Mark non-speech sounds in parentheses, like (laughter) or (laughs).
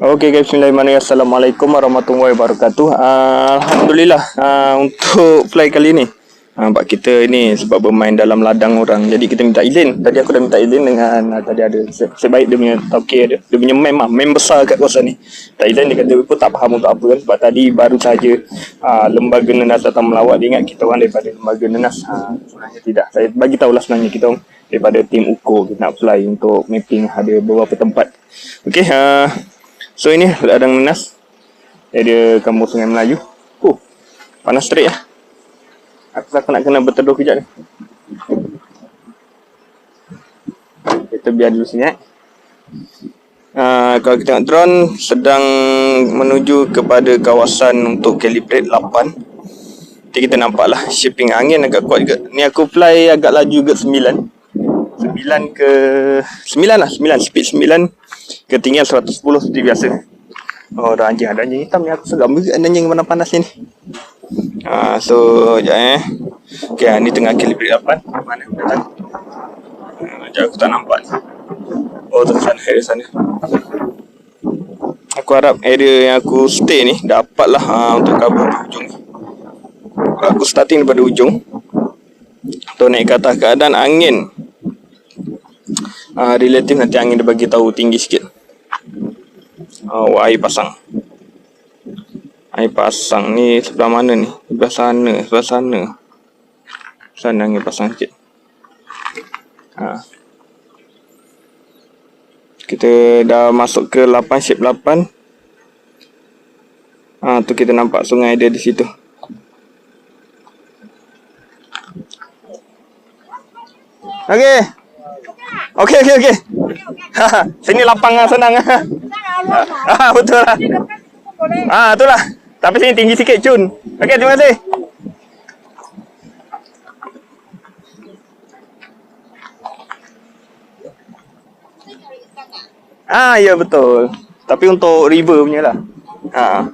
Okey guys, bismillahirrahmanirrahim. Assalamualaikum warahmatullahi wabarakatuh. Uh, Alhamdulillah uh, untuk fly kali ni. Uh, sebab kita ni sebab bermain dalam ladang orang. Jadi kita minta izin. Tadi aku dah minta izin dengan uh, tadi ada se- sebaik dia punya tauke dia. Dia punya mem lah, mem besar kat kawasan ni. Tak izin dia kata pun tak faham untuk apa kan. Sebab tadi baru saja uh, lembaga nenas datang melawat dia ingat kita orang daripada lembaga nenas. Uh, sebenarnya tidak. Saya bagi tahulah sebenarnya kita orang daripada tim UKO kita nak fly untuk mapping ada beberapa tempat. Okey, uh, So ini ladang nenas Area kampung Sungai Melayu. Oh Panas terik lah Aku rasa nak kena berteduh kejap ni. Kita biar dulu sini eh. Uh, kalau kita tengok drone sedang menuju kepada kawasan untuk calibrate 8 Nanti kita nampak lah shipping angin agak kuat juga. Ni aku fly agak laju juga 9 9 ke 9 lah 9 speed 9 ketinggian 110 seperti biasa. Oh ada anjing ada anjing hitam ni. Aku seram juga ada anjing mana panas ni. Ah so sekejap eh. Ok ni tengah calibrate 8 mana datang? Ah, sekejap aku tak nampak ni. Oh tu sana area sana. Aku harap area yang aku stay ni dapat lah ha, untuk cover ujung ni. Aku starting daripada ujung tu naik ke atas keadaan angin uh, relatif nanti angin dia bagi tahu tinggi sikit. Oh, air pasang. Air pasang ni sebelah mana ni? Sebelah sana, sebelah sana. Sana angin pasang sikit. Ha. Kita dah masuk ke 8 shape 8. Ha, tu kita nampak sungai dia di situ. Okey. Okey okey okey. (laughs) Sini lapang lah senang ah. Ah (laughs) betul lah. Ah betul lah. Tapi sini tinggi sikit cun. Okey terima kasih. Ah ya betul. Tapi untuk river punya lah. Ah.